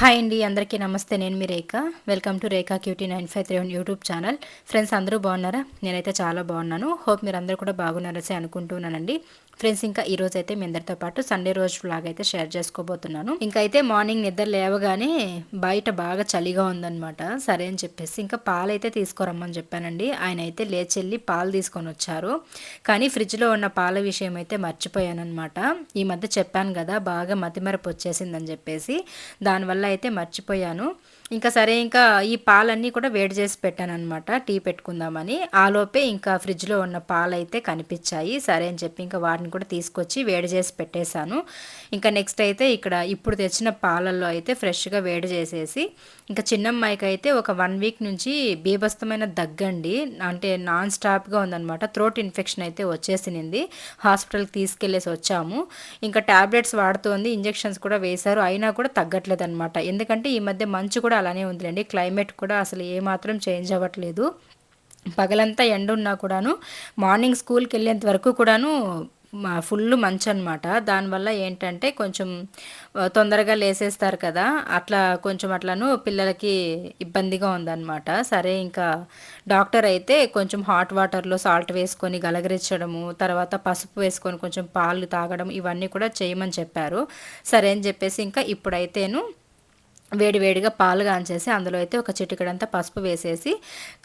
Hi అండి అందరికీ నమస్తే. నేను మీ Rekha. Welcome to Rekha cutie nine five three one YouTube channel. Friends అందరూ బాగున్నారా? నేనైతే చాలా బాగున్నాను. హోప్ మీరు అందరూ కూడా బాగున్నారసే అనుకుంటున్నానండి ఫ్రెండ్స్ ఇంకా ఈ రోజు అయితే మీ అందరితో పాటు సండే రోజు ఫ్లాగ్ అయితే షేర్ చేసుకోబోతున్నాను. ఇంకా అయితే మార్నింగ్ నిద్ర లేవగానే బయట బాగా చలిగా ఉందనమాట సరే అని చెప్పేసి ఇంకా పాలు అయితే తీసుకురమ్మని చెప్పానండి. ఆయన అయితే లేచెల్లి పాలు తీసుకొని వచ్చారు. కానీ ఫ్రిడ్జ్లో ఉన్న పాల విషయం అయితే మర్చిపోయానమాట ఈ మధ్య చెప్పాను కదా బాగా మతిమరపు వచ్చేసిందని చెప్పేసి. దానివల్ల అయితే మర్చిపోయాను. ఇంకా సరే ఇంకా ఈ పాలన్నీ కూడా వేడి చేసి పెట్టాను అనమాట టీ పెట్టుకుందామని. ఆలోపే ఇంకా ఫ్రిడ్జ్లో ఉన్న పాలు అయితే కనిపించాయి. సరే అని చెప్పి ఇంకా వాటిని కూడా తీసుకొచ్చి వేడి చేసి పెట్టేశాను. ఇంకా నెక్స్ట్ అయితే ఇక్కడ ఇప్పుడు తెచ్చిన పాలల్లో అయితే ఫ్రెష్గా వేడి చేసేసి ఇంకా చిన్నమ్మాయికి అయితే ఒక వన్ వీక్ నుంచి బీభస్తమైన దగ్గండి. అంటే నాన్ స్టాప్గా ఉందన్నమాట. థ్రోట్ ఇన్ఫెక్షన్ అయితే వచ్చేసింది హాస్పిటల్కి తీసుకెళ్ళేసి వచ్చాము. ఇంకా ట్యాబ్లెట్స్ వాడుతోంది. ఇంజెక్షన్స్ కూడా వేశారు. అయినా కూడా తగ్గట్లేదు అనమాట ఎందుకంటే ఈ మధ్య మంచు కూడా అలానే ఉందిలేండి. క్లైమేట్ కూడా అసలు ఏమాత్రం చేంజ్ అవ్వట్లేదు. పగలంతా ఎండ ఉన్నా కూడాను మార్నింగ్ స్కూల్కి వెళ్ళేంత వరకు కూడాను ఫుల్ మంచు అనమాట దానివల్ల ఏంటంటే కొంచెం తొందరగా లేసేస్తారు కదా. అట్లా కొంచెం అట్లను పిల్లలకి ఇబ్బందిగా ఉందన్నమాట. సరే ఇంకా డాక్టర్ అయితే కొంచెం హాట్ వాటర్లో సాల్ట్ వేసుకొని గలగరించడము తర్వాత పసుపు వేసుకొని కొంచెం పాలు తాగడం ఇవన్నీ కూడా చేయమని చెప్పారు. సరే అని చెప్పేసి ఇంకా ఇప్పుడైతేను వేడివేడిగా పాలు కాంచేసి అందులో అయితే ఒక చిటికడంతా పసుపు వేసేసి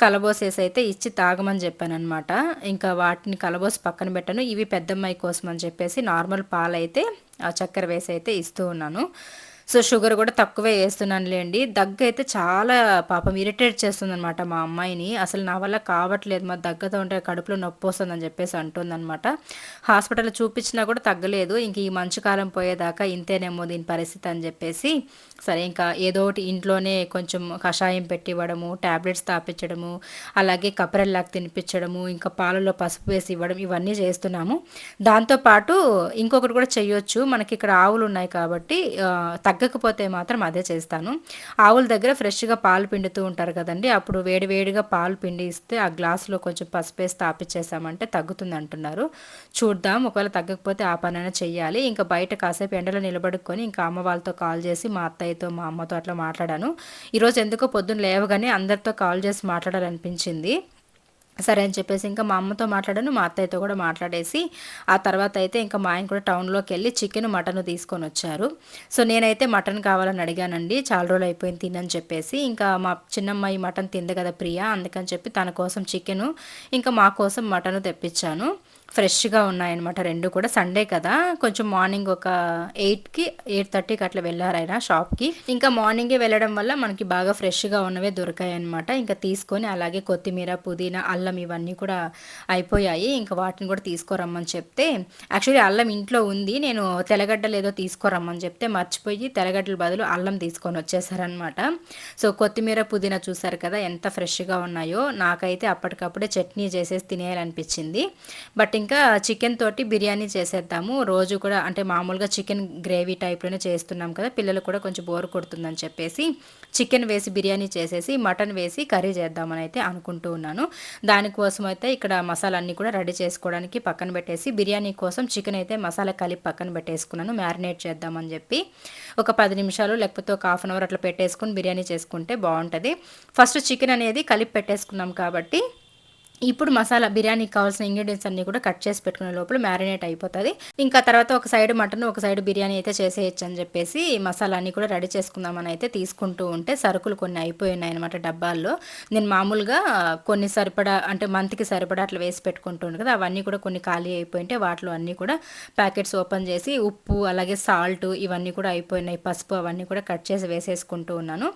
కలబోసేసి అయితే ఇచ్చి తాగమని చెప్పాను అనమాట ఇంకా వాటిని కలబోసి పక్కన పెట్టాను. ఇవి పెద్దమ్మాయి కోసం అని చెప్పేసి నార్మల్ పాలు అయితే ఆ చక్కెర వేసి అయితే ఇస్తూ ఉన్నాను. సో షుగర్ కూడా తక్కువే వేస్తున్నాను లేండి దగ్గు అయితే చాలా పాపం ఇరిటేట్ చేస్తుంది అనమాట మా అమ్మాయిని. అసలు నా వల్ల కావట్లేదు మా దగ్గతో ఉంటే కడుపులో నొప్పి వస్తుందని చెప్పేసి అంటుందనమాట హాస్పిటల్ చూపించినా కూడా తగ్గలేదు. ఇంక ఈ మంచు కాలం పోయేదాకా ఇంతేనేమో దీని పరిస్థితి అని చెప్పేసి సరే ఇంకా ఏదో ఒకటి ఇంట్లోనే కొంచెం కషాయం పెట్టి ఇవ్వడము ట్యాబ్లెట్స్ తాపించడము అలాగే కపరెల్లాకి తినిపించడము ఇంకా పాలలో పసుపు వేసి ఇవ్వడం ఇవన్నీ చేస్తున్నాము. దాంతోపాటు ఇంకొకటి కూడా చేయొచ్చు. మనకి ఇక్కడ ఆవులు ఉన్నాయి కాబట్టి తగ్గకపోతే మాత్రం అదే చేస్తాను. ఆవుల దగ్గర ఫ్రెష్గా పాలు పిండుతూ ఉంటారు కదండి అప్పుడు వేడి వేడిగా పాలు పిండి ఇస్తే ఆ గ్లాసులో కొంచెం పసుపు వేసి తాపిచ్చేసామంటే తగ్గుతుంది అంటున్నారు. చూద్దాం ఒకవేళ తగ్గకపోతే ఆ పనైనా చెయ్యాలి. ఇంకా బయట కాసేపు ఎండలో నిలబడుకొని ఇంకా అమ్మ వాళ్ళతో కాల్ చేసి మా అత్తయ్యతో మా అమ్మతో అట్లా మాట్లాడాను. ఈరోజు ఎందుకో పొద్దున్న లేవగానే అందరితో కాల్ చేసి మాట్లాడాలనిపించింది. సరే అని చెప్పేసి ఇంకా మా అమ్మతో మాట్లాడాను మా అత్తయ్యతో కూడా మాట్లాడేసి ఆ తర్వాత అయితే ఇంకా మా ఆయన కూడా టౌన్లోకి వెళ్ళి చికెన్ మటన్ తీసుకొని వచ్చారు. సో నేనైతే మటన్ కావాలని అడిగానండి చాలా రోజులు అయిపోయింది తినని చెప్పేసి. ఇంకా మా చిన్నమ్మాయి మటన్ తింది కదా ప్రియ అందుకని చెప్పి తన కోసం చికెను ఇంకా మా కోసం మటన్ తెప్పించాను. ఫ్రెష్గా ఉన్నాయన్నమాట. రెండు కూడా సండే కదా. కొంచెం మార్నింగ్ ఒక ఎయిట్కి ఎయిట్ థర్టీకి అట్లా వెళ్ళారు ఆయన షాప్కి. ఇంకా మార్నింగే వెళ్ళడం వల్ల మనకి బాగా ఫ్రెష్గా ఉన్నవే దొరికాయి అనమాట ఇంకా తీసుకొని అలాగే కొత్తిమీర పుదీనా అల్లం ఇవన్నీ కూడా అయిపోయాయి. ఇంకా వాటిని కూడా తీసుకోరమ్మని చెప్తే యాక్చువల్లీ అల్లం ఇంట్లో ఉంది. నేను తెల్లగడ్డలు ఏదో తీసుకోరమ్మని చెప్తే మర్చిపోయి తెలగడ్డల బదులు అల్లం తీసుకొని వచ్చేసారనమాట సో కొత్తిమీర పుదీనా చూసారు కదా ఎంత ఫ్రెష్గా ఉన్నాయో. నాకైతే అప్పటికప్పుడే చట్నీ చేసేసి తినేయాలనిపించింది. బట్ ఇంకా చికెన్ తోటి బిర్యానీ చేసేద్దాము. రోజు కూడా అంటే మామూలుగా చికెన్ గ్రేవీ టైప్లోనే చేస్తున్నాం కదా పిల్లలు కూడా కొంచెం బోర్ కొడుతుందని చెప్పేసి చికెన్ వేసి బిర్యానీ చేసేసి మటన్ వేసి కర్రీ చేద్దామని అయితే అనుకుంటూ ఉన్నాను. దానికోసం అయితే ఇక్కడ మసాలా అన్నీ కూడా రెడీ చేసుకోవడానికి పక్కన పెట్టేసి బిర్యానీ కోసం చికెన్ అయితే మసాలా కలిపి పక్కన పెట్టేసుకున్నాను. మ్యారినేట్ చేద్దామని చెప్పి ఒక పది నిమిషాలు లేకపోతే ఒక హాఫ్ అన్ అవర్ అట్లా పెట్టేసుకుని బిర్యానీ చేసుకుంటే బాగుంటుంది. ఫస్ట్ చికెన్ అనేది కలిపి పెట్టేసుకున్నాం కాబట్టి ఇప్పుడు మసాలా బిర్యానీకి కావాల్సిన ఇంగ్రీడియంట్స్ అన్ని కూడా కట్ చేసి పెట్టుకునే లోపల మ్యారినేట్ అయిపోతుంది. ఇంకా తర్వాత ఒక సైడ్ మటన్ ఒక సైడ్ బిర్యానీ అయితే చేసేయచ్చు అని చెప్పేసి మసాలా అన్ని కూడా రెడీ చేసుకుందామని అయితే తీసుకుంటూ ఉంటే సరుకులు కొన్ని అయిపోయినాయి అనమాట డబ్బాల్లో. నేను మామూలుగా కొన్ని సరిపడా అంటే మంత్కి సరిపడా అట్లా వేసి పెట్టుకుంటుండే కదా అవన్నీ కూడా కొన్ని ఖాళీ అయిపోయింటే వాటిలో అన్నీ కూడా ప్యాకెట్స్ ఓపెన్ చేసి ఉప్పు అలాగే సాల్ట్ ఇవన్నీ కూడా అయిపోయినాయి. పసుపు అవన్నీ కూడా కట్ చేసి వేసేసుకుంటూ ఉన్నాను.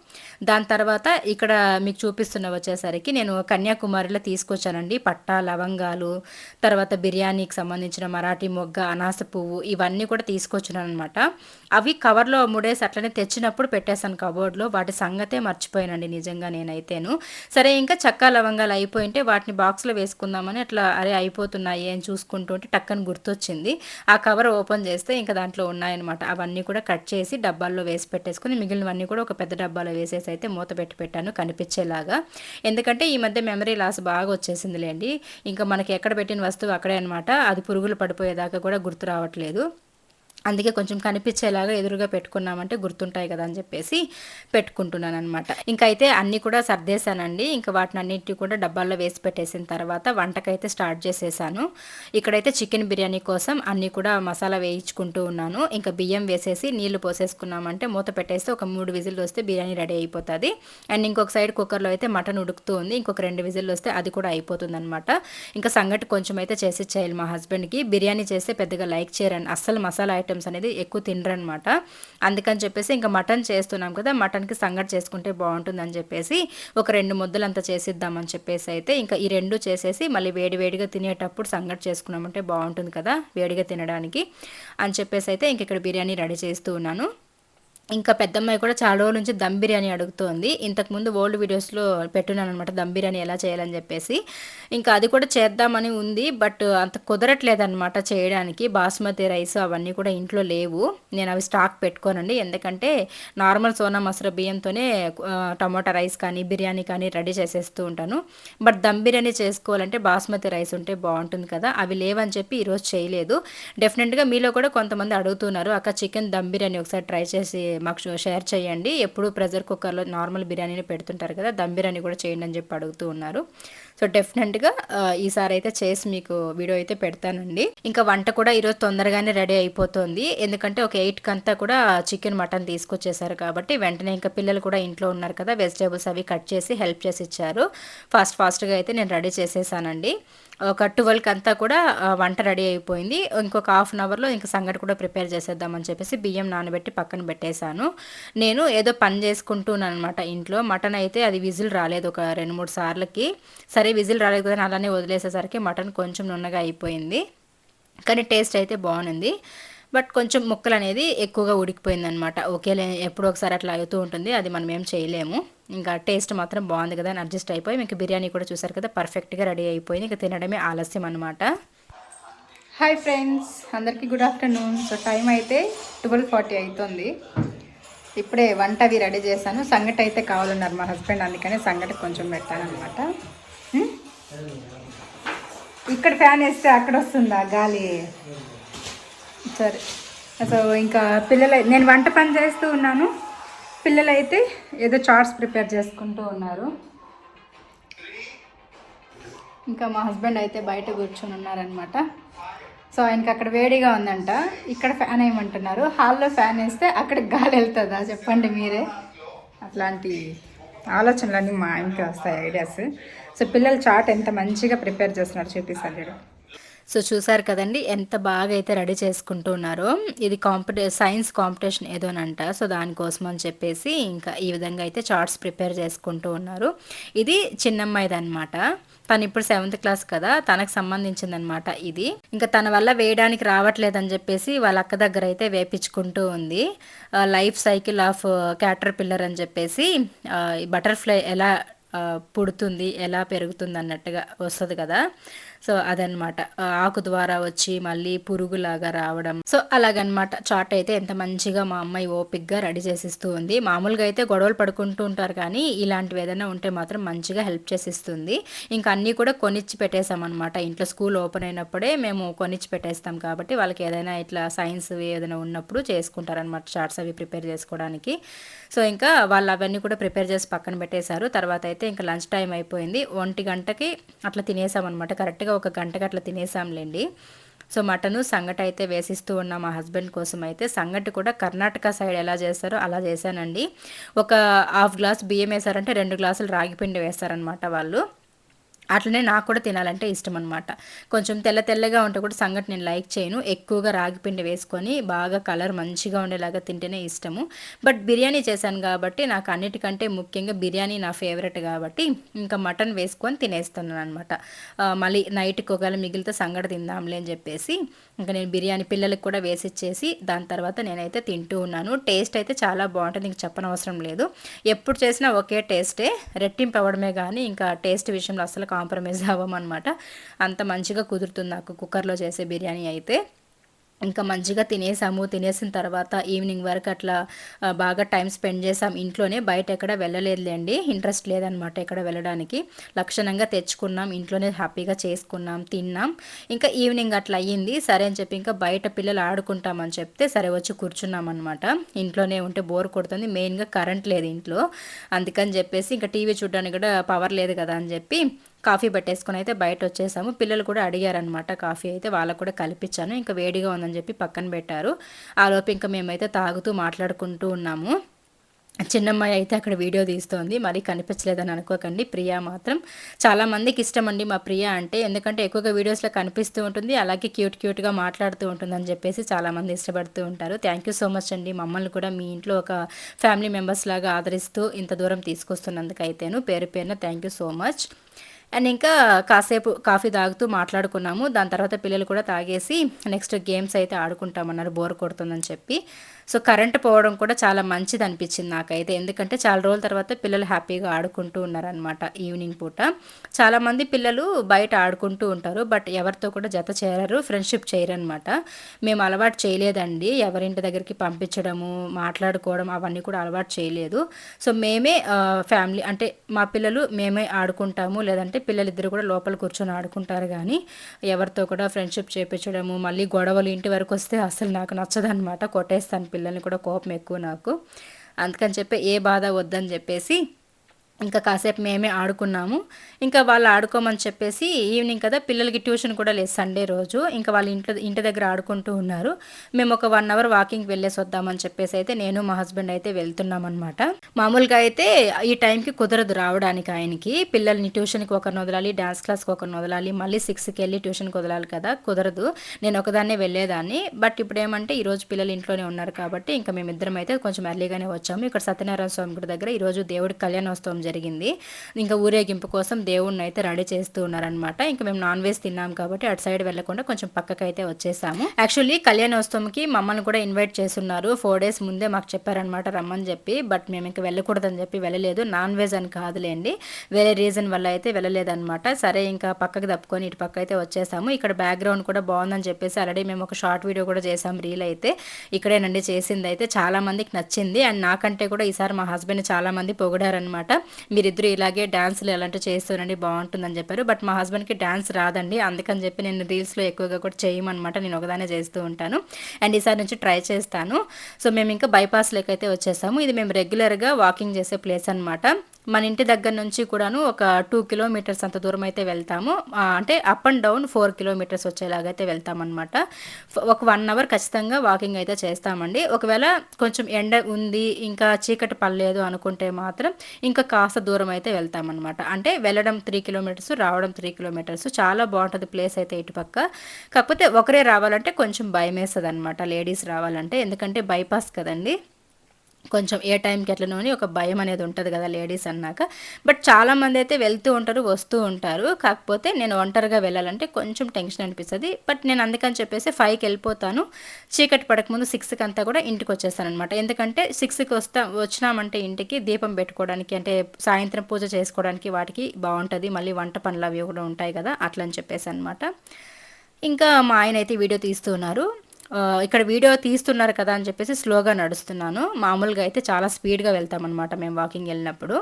దాని తర్వాత ఇక్కడ మీకు చూపిస్తున్న వచ్చేసరికి నేను కన్యాకుమారిలో తీసుకొచ్చాను చేశానండి పట్టా లవంగాలు తర్వాత బిర్యానీకి సంబంధించిన మరాఠీ మొగ్గ అనాస పువ్వు ఇవన్నీ కూడా తీసుకొచ్చినాను అనమాట అవి కవర్లో మూడేసి అట్లనే తెచ్చినప్పుడు పెట్టేశాను కబోర్డ్లో. వాటి సంగతే మర్చిపోయానండి నిజంగా నేనైతేను. సరే ఇంకా చక్కా లవంగాలు అయిపోయింటే వాటిని బాక్స్లో వేసుకుందామని అట్లా అరే అయిపోతున్నాయి అని చూసుకుంటుంటే టక్కని గుర్తొచ్చింది. ఆ కవర్ ఓపెన్ చేస్తే ఇంకా దాంట్లో ఉన్నాయన్నమాట. అవన్నీ కూడా కట్ చేసి డబ్బాల్లో వేసి పెట్టేసుకుని మిగిలినవన్నీ కూడా ఒక పెద్ద డబ్బాలో వేసేసి అయితే మూత పెట్టి పెట్టాను కనిపించేలాగా. ఎందుకంటే ఈ మధ్య మెమరీ లాస్ బాగా వచ్చేసి వచ్చేసిందిలేండి ఇంకా మనకి ఎక్కడ పెట్టిన వస్తువు అక్కడే అనమాట అది పురుగులు పడిపోయేదాకా కూడా గుర్తు రావట్లేదు. అందుకే కొంచెం కనిపించేలాగా ఎదురుగా పెట్టుకున్నామంటే గుర్తుంటాయి కదా అని చెప్పేసి పెట్టుకుంటున్నాను అనమాట ఇంకా అయితే అన్నీ కూడా సర్దేశానండి. ఇంకా వాటిని అన్నింటి కూడా డబ్బాల్లో వేసి పెట్టేసిన తర్వాత వంటకైతే స్టార్ట్ చేసేసాను. ఇక్కడైతే చికెన్ బిర్యానీ కోసం అన్నీ కూడా మసాలా వేయించుకుంటూ ఉన్నాను. ఇంకా బియ్యం వేసేసి నీళ్ళు పోసేసుకున్నామంటే మూత పెట్టేస్తే ఒక మూడు విజిల్లు వస్తే బిర్యానీ రెడీ అయిపోతుంది. అండ్ ఇంకొక సైడ్ కుక్కర్లో అయితే మటన్ ఉడుకుతూ ఉంది. ఇంకొక రెండు విజిల్లు వస్తే అది కూడా అయిపోతుంది అనమాట ఇంకా సంగటి కొంచెం అయితే చేసి చేయాలి మా హస్బెండ్కి. బిర్యానీ చేస్తే పెద్దగా లైక్ చేయరండి అస్సలు మసాలా ఐటమ్ ఐటమ్స్ అనేది ఎక్కువ తినరనమాట. అందుకని చెప్పేసి ఇంకా మటన్ చేస్తున్నాం కదా మటన్కి సంగటి చేసుకుంటే బాగుంటుందని చెప్పేసి ఒక రెండు ముద్దలు అంతా చేసిద్దామని చెప్పేసి అయితే ఇంకా ఈ రెండు చేసేసి మళ్ళీ వేడి వేడిగా తినేటప్పుడు సంగటి చేసుకున్నామంటే బాగుంటుంది కదా వేడిగా తినడానికి అని చెప్పేసి అయితే ఇంక ఇక్కడ బిర్యానీ రెడీ చేస్తూ ఉన్నాను. ఇంకా పెద్దమ్మాయి కూడా చాలా రోజుల నుంచి దమ్ బిర్యానీ అడుగుతోంది. ఇంతకుముందు ఓల్డ్ వీడియోస్లో పెట్టున్నాను అనమాట దమ్ బిర్యానీ ఎలా చేయాలని చెప్పేసి. ఇంకా అది కూడా చేద్దామని ఉంది బట్ అంత కుదరట్లేదన్నమాట చేయడానికి. బాస్మతి రైస్ అవన్నీ కూడా ఇంట్లో లేవు. నేను అవి స్టాక్ పెట్టుకోనండి. ఎందుకంటే నార్మల్ సోనా మసూర బియ్యంతోనే టమాటా రైస్ కానీ బిర్యానీ కానీ రెడీ చేసేస్తూ ఉంటాను. బట్ దమ్ బిర్యానీ చేసుకోవాలంటే బాస్మతి రైస్ ఉంటే బాగుంటుంది కదా. అవి లేవని చెప్పి ఈరోజు చేయలేదు. డెఫినెట్గా మీలో కూడా కొంతమంది అడుగుతున్నారు అక్క చికెన్ దమ్ బిర్యానీ ఒకసారి ట్రై చేసి మాకు షేర్ చేయండి. ఎప్పుడు ప్రెషర్ కుక్కర్లో నార్మల్ బిర్యానీని పెడుతుంటారు కదా దమ్ బిర్యానీ కూడా చేయండి అని చెప్పి అడుగుతూ ఉన్నారు. సో డెఫినెట్గా ఈసారి అయితే చేసి మీకు వీడియో అయితే పెడతానండి. ఇంకా వంట కూడా ఈరోజు తొందరగానే రెడీ అయిపోతుంది. ఎందుకంటే ఒక ఎయిట్కి అంతా కూడా చికెన్ మటన్ తీసుకొచ్చేసారు కాబట్టి వెంటనే ఇంకా పిల్లలు కూడా ఇంట్లో ఉన్నారు కదా వెజిటేబుల్స్ అవి కట్ చేసి హెల్ప్ చేసి ఇచ్చారు. ఫాస్ట్ ఫాస్ట్గా అయితే నేను రెడీ చేసేసానండి. ఒక ట్వెల్వ్కి అంతా కూడా వంట రెడీ అయిపోయింది. ఇంకొక హాఫ్ అన్ అవర్లో ఇంకా సంగటి కూడా ప్రిపేర్ చేసేద్దామని చెప్పేసి బియ్యం నానబెట్టి పక్కన పెట్టేశాను. నేను ఏదో పని చేసుకుంటున్నాను అనమాట ఇంట్లో. మటన్ అయితే అది విజిల్ రాలేదు ఒక రెండు మూడు సార్లకి. సరే విజిల్ రాలేదు కదా అలానే వదిలేసేసరికి మటన్ కొంచెం నున్నగా అయిపోయింది. కానీ టేస్ట్ అయితే బాగుంది. బట్ కొంచెం ముక్కలు అనేది ఎక్కువగా ఉడికిపోయిందనమాట ఓకేలే ఎప్పుడో ఒకసారి అట్లా అవుతూ ఉంటుంది. అది మనం ఏం చేయలేము. ఇంకా టేస్ట్ మాత్రం బాగుంది కదా అని అడ్జస్ట్ అయిపోయి మీకు బిర్యానీ కూడా చూసారు కదా పర్ఫెక్ట్గా రెడీ అయిపోయింది. ఇంకా తినడమే ఆలస్యం అనమాట హాయ్ ఫ్రెండ్స్ అందరికీ గుడ్ ఆఫ్టర్నూన్ సో టైం అయితే ట్వెల్వ్ ఫార్టీ అవుతుంది ఇప్పుడే వంట అవి రెడీ చేశాను. సంగటి అయితే కావాలన్నారు మా హస్బెండ్ అందుకని సంగటి కొంచెం పెట్టాను అనమాట ఇక్కడ ఫ్యాన్ వేస్తే అక్కడ వస్తుందా? గాలి. సరే. సో ఇంకా పిల్లలు నేను వంట పని చేస్తూ ఉన్నాను. పిల్లలైతే ఏదో చార్ట్స్ ప్రిపేర్ చేసుకుంటూ ఉన్నారు. ఇంకా మా హస్బెండ్ అయితే బయట కూర్చొని ఉన్నారనమాట సో ఆయనకి అక్కడ వేడిగా ఉందంట. ఇక్కడ ఫ్యాన్ వేయమంటున్నారు హాల్లో ఫ్యాన్ వేస్తే అక్కడ గాలి వెళ్తుందా చెప్పండి మీరే. అట్లాంటి ఆలోచనలన్నీ మా ఆయనకి వస్తాయి ఐడియాస్. సో పిల్లలు చాట్ ఎంత మంచిగా ప్రిపేర్ చేస్తున్నారు చూపిస్తారు సో చూసారు కదండి ఎంత బాగా అయితే రెడీ చేసుకుంటూ ఉన్నారో ఇది కాంపిటే సైన్స్ కాంపిటీషన్ ఏదోనంట. సో దానికోసం అని చెప్పేసి ఇంకా ఈ విధంగా అయితే చార్ట్స్ ప్రిపేర్ చేసుకుంటూ ఉన్నారు. ఇది చిన్నమ్మాయిది అనమాట తను ఇప్పుడు సెవెంత్ క్లాస్ కదా తనకు సంబంధించిందనమాట ఇది. ఇంకా తన వల్ల వేయడానికి రావట్లేదని చెప్పేసి వాళ్ళ అక్క దగ్గర అయితే వేపించుకుంటూ ఉంది. Life cycle of caterpillar అని చెప్పేసి బటర్ఫ్లై ఎలా పుడుతుంది ఎలా పెరుగుతుంది అన్నట్టుగా వస్తుంది కదా. సో అదనమాట ఆకు ద్వారా వచ్చి మళ్ళీ పురుగులాగా రావడం. సో అలాగనమాట చాట్ అయితే ఎంత మంచిగా మా అమ్మాయి ఓపిక్గా రెడీ చేసిస్తూ ఉంది. మామూలుగా అయితే గొడవలు పడుకుంటూ ఉంటారు కానీ ఇలాంటివి ఏదైనా ఉంటే మాత్రం మంచిగా హెల్ప్ చేసిస్తుంది. ఇంకా అన్నీ కూడా కొనిచ్చి పెట్టేసామన్నమాట ఇంట్లో స్కూల్ ఓపెన్ అయినప్పుడే మేము కొనిచ్చి పెట్టేస్తాం కాబట్టి వాళ్ళకి ఏదైనా ఇట్లా సైన్స్ ఏదైనా ఉన్నప్పుడు చేసుకుంటారనమాట చార్ట్స్ అవి ప్రిపేర్ చేసుకోవడానికి. సో ఇంకా వాళ్ళు అవన్నీ కూడా ప్రిపేర్ చేసి పక్కన పెట్టేశారు. తర్వాత అయితే ఇంకా లంచ్ టైం అయిపోయింది. ఒంటి గంటకి అట్లా తినేసామన్నమాట కరెక్ట్గా ఒక గంటకి అట్లా తినేసాంలేండి. సో మటను సంగటి అయితే వేసిస్తూ ఉన్న మా హస్బెండ్ కోసం అయితే సంగటి కూడా కర్ణాటక సైడ్ ఎలా చేస్తారో అలా చేశానండి. ఒక హాఫ్ గ్లాస్ బియ్యం వేసారంటే రెండు గ్లాసులు రాగిపిండి వేస్తారనమాట వాళ్ళు. అట్లనే నాకు కూడా తినాలంటే ఇష్టం అనమాట కొంచెం తెల్ల తెల్లగా ఉంటే కూడా సంగటి నేను లైక్ చేయను. ఎక్కువగా రాగిపిండి వేసుకొని బాగా కలర్ మంచిగా ఉండేలాగా తింటేనే ఇష్టము. బట్ బిర్యానీ చేశాను కాబట్టి నాకు అన్నిటికంటే ముఖ్యంగా బిర్యానీ నా ఫేవరెట్ కాబట్టి ఇంకా మటన్ వేసుకొని తినేస్తున్నాను అనమాట మళ్ళీ నైట్కి ఒకవేళ మిగిలితే సంగటి తిందాంలే అని చెప్పేసి ఇంకా నేను బిర్యానీ పిల్లలకు కూడా వేసిచ్చేసి దాని తర్వాత నేనైతే తింటూ ఉన్నాను. టేస్ట్ అయితే చాలా బాగుంటుంది. ఇంక చెప్పనవసరం లేదు. ఎప్పుడు చేసినా ఒకే టేస్టే. రెట్టింపు అవ్వడమే కానీ ఇంకా టేస్ట్ విషయంలో అసలు కాంప్రమైజ్ అవ్వమన్నమాట అంత మంచిగా కుదురుతుంది నాకు కుక్కర్లో చేసే బిర్యానీ అయితే. ఇంకా మంచిగా తినేసాము. తినేసిన తర్వాత ఈవినింగ్ వరకు అట్లా బాగా టైం స్పెండ్ చేసాం. ఇంట్లోనే బయట ఎక్కడ వెళ్ళలేదులేండి ఇంట్రెస్ట్ లేదనమాట ఎక్కడ వెళ్ళడానికి. లక్షణంగా తెచ్చుకున్నాం. ఇంట్లోనే హ్యాపీగా చేసుకున్నాం. తిన్నాం. ఇంకా ఈవినింగ్ అట్లా అయ్యింది. సరే అని చెప్పి ఇంకా బయట పిల్లలు ఆడుకుంటామని చెప్తే సరే వచ్చి కూర్చున్నాం అనమాట ఇంట్లోనే ఉంటే బోర్ కొడుతుంది. మెయిన్గా కరెంట్ లేదు ఇంట్లో. అందుకని చెప్పేసి ఇంకా టీవీ చూడడానికి కూడా పవర్ లేదు కదా అని చెప్పి కాఫీ పెట్టేసుకుని అయితే బయట వచ్చేసాము పిల్లలు కూడా అడిగారనమాట కాఫీ అయితే వాళ్ళకు కూడా కల్పించాను ఇంకా వేడిగా ఉందని చెప్పి పక్కన పెట్టారు. ఆ లోపు ఇంకా మేమైతే తాగుతూ మాట్లాడుకుంటూ ఉన్నాము. చిన్నమ్మాయి అయితే అక్కడ వీడియో తీస్తోంది మరి కనిపించలేదని అనుకోకండి ప్రియా మాత్రం. చాలామందికి ఇష్టం అండి మా ప్రియా అంటే ఎందుకంటే ఎక్కువగా వీడియోస్లో కనిపిస్తూ ఉంటుంది అలాగే క్యూట్ క్యూట్గా మాట్లాడుతూ ఉంటుంది అని చెప్పేసి చాలామంది ఇష్టపడుతూ ఉంటారు. థ్యాంక్ యూ సో మచ్ అండి. మమ్మల్ని కూడా మీ ఇంట్లో ఒక ఫ్యామిలీ మెంబర్స్ లాగా ఆదరిస్తూ ఇంత దూరం తీసుకొస్తున్నందుకు అయితేను పేరు పేరున thank you so much and ఇంకా కాసేపు కాఫీ తాగుతూ మాట్లాడుకున్నాము. దాని తర్వాత పిల్లలు కూడా తాగేసి నెక్స్ట్ గేమ్స్ అయితే ఆడుకుంటామన్నారు. బోర్ కొడుతుందని చెప్పి. సో కరెంట్ పోవడం కూడా చాలా మంచిది అనిపించింది నాకైతే. ఎందుకంటే చాలా రోజుల తర్వాత పిల్లలు హ్యాపీగా ఆడుకుంటూ ఉన్నారనమాట ఈవినింగ్ పూట. చాలామంది పిల్లలు బయట ఆడుకుంటూ ఉంటారు బట్ ఎవరితో కూడా జత చేరరు ఫ్రెండ్షిప్ చేయరనమాట మేము అలవాటు చేయలేదండి. ఎవరింటి దగ్గరికి పంపించడము మాట్లాడుకోవడం అవన్నీ కూడా అలవాటు చేయలేదు. సో మేమే ఫ్యామిలీ అంటే మా పిల్లలు మేమే ఆడుకుంటాము లేదంటే పిల్లలిద్దరు కూడా లోపల కూర్చొని ఆడుకుంటారు కానీ ఎవరితో కూడా ఫ్రెండ్షిప్ చేపించడము మళ్ళీ గొడవలు ఇంటి వరకు వస్తే అసలు నాకు నచ్చదనమాట కొట్టేస్తాను పిల్లల్ని కూడా కోపం ఎక్కువ నాకు. అందుకని చెప్పి ఏ బాధ వద్దని చెప్పేసి ఇంకా కాసేపు మేమే ఆడుకున్నాము. ఇంకా వాళ్ళు ఆడుకోమని చెప్పేసి ఈవినింగ్ కదా పిల్లలకి ట్యూషన్ కూడా లేదు సండే రోజు. ఇంకా వాళ్ళు ఇంట్లో ఇంటి దగ్గర ఆడుకుంటూ ఉన్నారు. మేము ఒక వన్ అవర్ వాకింగ్ వెళ్ళేసి వద్దామని చెప్పేసి అయితే నేను మా హస్బెండ్ అయితే వెళ్తున్నాం అనమాట మామూలుగా అయితే ఈ టైంకి కుదరదు రావడానికి ఆయనకి. పిల్లల్ని ట్యూషన్కి ఒకరిని వదలాలి డాన్స్ క్లాస్కి ఒకరిని వదలాలి మళ్ళీ సిక్స్కి వెళ్ళి ట్యూషన్కి వదలాలి కదా కుదరదు. నేను ఒకదాన్నే వెళ్ళేదాన్ని. బట్ ఇప్పుడు ఏమంటే ఈరోజు పిల్లలు ఇంట్లోనే ఉన్నారు కాబట్టి ఇంకా మేమిద్దరం అయితే కొంచెం ఎర్లీగానే వచ్చాము. ఇక్కడ సత్యనారాయణ స్వామి గుడి దగ్గర ఈరోజు దేవుడి కళ్యాణోత్సవం జరిగింది. ఇంకా ఊరేగింపు కోసం దేవుణ్ణి అయితే రెడీ చేస్తూ ఉన్నారనమాట ఇంకా మేము నాన్ వెజ్ తిన్నాం కాబట్టి అటు సైడ్ వెళ్ళకుండా కొంచెం పక్కకైతే వచ్చేసాము. యాక్చువల్లీ కళ్యాణోత్సవంకి మమ్మల్ని కూడా ఇన్వైట్ చేస్తున్నారు. ఫోర్ డేస్ ముందే మాకు చెప్పారనమాట రమ్మని చెప్పి. బట్ మేము ఇంకా వెళ్ళకూడదని చెప్పి వెళ్ళలేదు. నాన్ వెజ్ అని కాదులేండి. వేరే రీజన్ వల్ల అయితే వెళ్ళలేదన్నమాట. సరే ఇంకా పక్కకి తప్పుకొని ఇటు పక్క అయితే వచ్చేసాము. ఇక్కడ బ్యాక్గ్రౌండ్ కూడా బాగుందని చెప్పేసి ఆల్రెడీ మేము ఒక షార్ట్ వీడియో కూడా చేసాం రీల్ అయితే. ఇక్కడేనండి చేసింది అయితే చాలా మందికి నచ్చింది. అండ్ నాకంటే కూడా ఈసారి మా హస్బెండ్ చాలా మంది పొగిడారనమాట మీరిద్దరు ఇలాగే డాన్సులు ఎలాంటి చేస్తారండి బాగుంటుందని చెప్పారు. బట్ మా హస్బెండ్కి డ్యాన్స్ రాదండి. అందుకని చెప్పి నేను రీల్స్లో ఎక్కువగా కూడా చేయమన్నమాట. నేను ఒకదానే చేస్తూ ఉంటాను. అండ్ ఈసారి నుంచి ట్రై చేస్తాను. సో మేము ఇంకా బైపాస్ అయితే వచ్చేసాము. ఇది మేము రెగ్యులర్గా వాకింగ్ చేసే ప్లేస్ అనమాట మన ఇంటి దగ్గర నుంచి కూడాను ఒక టూ కిలోమీటర్స్ అంత దూరం అయితే వెళ్తాము. అంటే up and down four kilometres వచ్చేలాగైతే వెళ్తామన్నమాట. ఒక వన్ అవర్ ఖచ్చితంగా వాకింగ్ అయితే చేస్తామండి. ఒకవేళ కొంచెం ఎండ ఉంది ఇంకా చీకటి పడలేదు అనుకుంటే మాత్రం ఇంకా కాస్త దూరం అయితే వెళ్తామన్నమాట. అంటే వెళ్ళడం త్రీ కిలోమీటర్స్ రావడం త్రీ కిలోమీటర్స్ చాలా బాగుంటుంది ప్లేస్ అయితే ఇటుపక్క. కాకపోతే ఒకరే రావాలంటే కొంచెం భయం వేస్తుంది అనమాట లేడీస్ రావాలంటే ఎందుకంటే బైపాస్ కదండి. కొంచెం ఏ టైంకి ఎట్లనో అని ఒక భయం అనేది ఉంటుంది కదా లేడీస్ అన్నాక. బట్ చాలామంది అయితే వెళ్తూ ఉంటారు వస్తూ ఉంటారు. కాకపోతే నేను ఒంటరిగా వెళ్ళాలంటే కొంచెం టెన్షన్ అనిపిస్తుంది. బట్ నేను అందుకని చెప్పేసి ఫైవ్కి వెళ్ళిపోతాను. చీకటి పడకముందు సిక్స్కి అంతా కూడా ఇంటికి వచ్చేస్తాను అనమాట ఎందుకంటే సిక్స్కి వస్తా వచ్చినామంటే ఇంటికి దీపం పెట్టుకోవడానికి అంటే సాయంత్రం పూజ చేసుకోవడానికి వాటికి బాగుంటుంది. మళ్ళీ వంట పనులు అవి కూడా ఉంటాయి కదా అట్లని చెప్పేసి అనమాట ఇంకా మా ఆయన అయితే వీడియో తీస్తున్నారు. ఇక్కడ వీడియో తీస్తున్నారు కదా అని చెప్పేసి స్లోగా నడుస్తున్నాను. మామూలుగా అయితే చాలా స్పీడ్గా వెళ్తామన్నమాట మేము వాకింగ్ వెళ్ళినప్పుడు.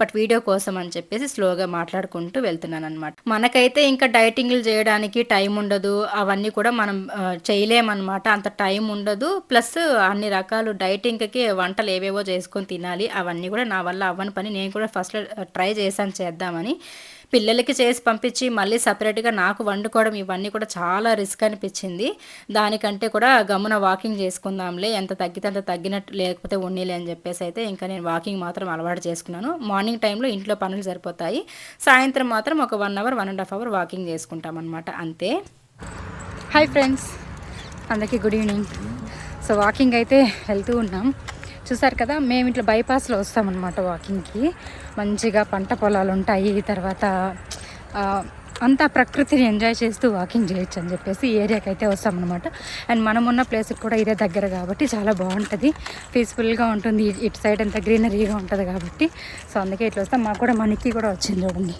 బట్ వీడియో కోసం అని చెప్పేసి స్లోగా మాట్లాడుకుంటూ వెళ్తున్నాను అనమాట మనకైతే ఇంకా డైటింగ్లు చేయడానికి టైం ఉండదు. అవన్నీ కూడా మనం చేయలేమన్నమాట. అంత టైం ఉండదు. ప్లస్ అన్ని రకాలు డైటింగ్కి వంటలు ఏవేవో చేసుకొని తినాలి. అవన్నీ కూడా నా వల్ల అవ్వని పని నేను కూడా ఫస్ట్ ట్రై చేశాను చేద్దామని. పిల్లలకి చేసి పంపించి మళ్ళీ సపరేట్గా నాకు వండుకోవడం ఇవన్నీ కూడా చాలా రిస్క్ అనిపించింది. దానికంటే కూడా గమ్మున వాకింగ్ చేసుకుందాంలే ఎంత తగ్గితే అంత తగ్గినట్టు లేకపోతే ఉన్నీలే అని చెప్పేసి అయితే ఇంకా నేను వాకింగ్ మాత్రం అలవాటు చేసుకున్నాను. మార్నింగ్ టైంలో ఇంట్లో పనులు సరిపోతాయి. సాయంత్రం మాత్రం ఒక one hour one and half hour walking చేసుకుంటాం అనమాట అంతే. Hi friends. అందరికీ గుడ్ ఈవినింగ్. సో వాకింగ్ అయితే వెళ్తూ ఉన్నాం. చూసారు కదా మేము ఇట్లా బైపాస్లో వస్తామన్నమాట వాకింగ్కి. మంచిగా పంట పొలాలు ఉంటాయి. తర్వాత అంతా ప్రకృతిని ఎంజాయ్ చేస్తూ వాకింగ్ చేయొచ్చు అని చెప్పేసి ఈ ఏరియాకి అయితే వస్తామన్నమాట. అండ్ మనం ఉన్న ప్లేస్కి కూడా ఇదే దగ్గర కాబట్టి చాలా బాగుంటుంది. పీస్ఫుల్గా ఉంటుంది. ఇటు సైడ్ అంతా గ్రీనరీగా ఉంటుంది కాబట్టి. సో అందుకే ఇట్లా వస్తాం. మాకు కూడా మా నిక్కి కూడా వచ్చింది చూడండి.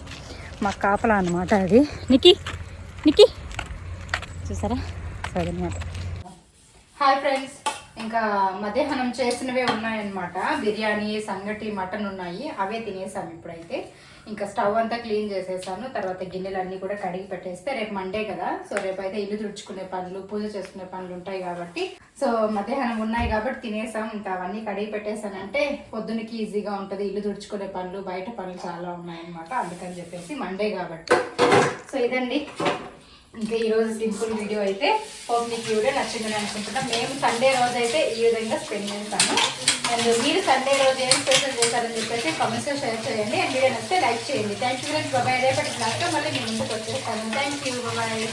మా కాపలా అనమాట అది. నిక్కి నిక్కి. చూసారా? సరే అనమాట హాయ్ ఫ్రెండ్స్. ఇంకా మధ్యాహ్నం చేసినవే ఉన్నాయన్నమాట. బిర్యానీ సంగటి మటన్ ఉన్నాయి. అవే తినేసాం ఇప్పుడైతే. ఇంకా స్టవ్ అంతా క్లీన్ చేసేసాను. తర్వాత గిన్నెలు అన్నీ కూడా కడిగి పెట్టేస్తే రేపు మండే కదా. సో రేపు అయితే ఇల్లు తుడుచుకునే పనులు పూజ చేసుకునే పనులు ఉంటాయి కాబట్టి. సో మధ్యాహ్నం ఉన్నాయి కాబట్టి తినేసాం. ఇంకా అవన్నీ కడిగి పెట్టేసానంటే పొద్దునకి ఈజీగా ఉంటుంది. ఇల్లు తుడుచుకునే పనులు బయట పనులు చాలా ఉన్నాయన్నమాట. అందుకని చెప్పేసి మండే కాబట్టి. సో ఇదండి. ఇంకా ఈరోజు సింపుల్ వీడియో అయితే హోప్ మీకు ఈ వీడియో నచ్చిందని అనుకుంటున్నాం. మేము సండే రోజు అయితే ఈ విధంగా స్పెండ్ చేస్తాము. అండ్ మీరు సండే రోజు ఏం స్పెషల్ చేశారని చెప్పేసి కామెంట్స్లో షేర్ చేయండి. అండ్ వీడియో నచ్చితే లైక్ చేయండి. థ్యాంక్ యూ ఫ్రెండ్స్ బాబాయ్ రేపటి క్లాస్లో మళ్ళీ మీ ముందుకు వచ్చేస్తాను. థ్యాంక్ యూ బాబాయ్